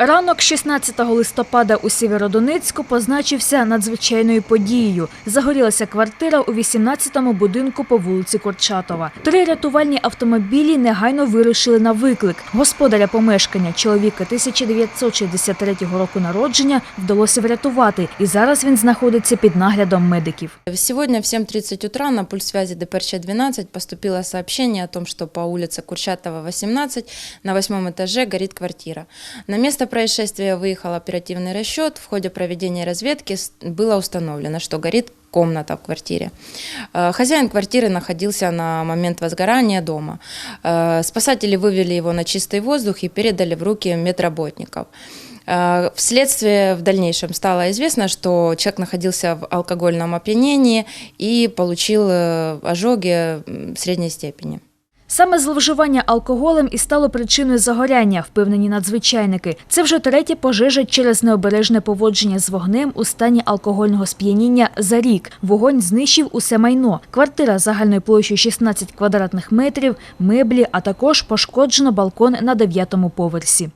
Ранок 16 листопада у Сєвєродонецьку позначився надзвичайною подією. Загорілася квартира у 18-му будинку по вулиці Корчатова. Три рятувальні автомобілі негайно вирушили на виклик. Господаря помешкання, чоловіка 1963 року народження, вдалося врятувати, і зараз він знаходиться під наглядом медиків. Сегодня в 7.30 утра на пульс связи ДПРЧ-12 поступило сообщение о том, что по улице Курчатова, 18 на восьмом этаже горит квартира. На место происшествия выехал оперативный расчет. В ходе проведения разведки было установлено, что горит комната в квартире. Э, Хозяин квартиры находился на момент возгорания дома. Э, Спасатели вывели его на чистый воздух и передали в руки медработников. Э, Вследствие в дальнейшем стало известно, что человек находился в алкогольном опьянении и получил ожоги средней степени. Саме зловживання алкоголем і стало причиною загоряння, впевнені надзвичайники. Це вже третя пожежа через необережне поводження з вогнем у стані алкогольного сп'яніння за рік. Вогонь знищив усе майно. Квартира загальною площею 16 квадратних метрів, меблі, а також пошкоджено балкон на дев'ятому поверсі.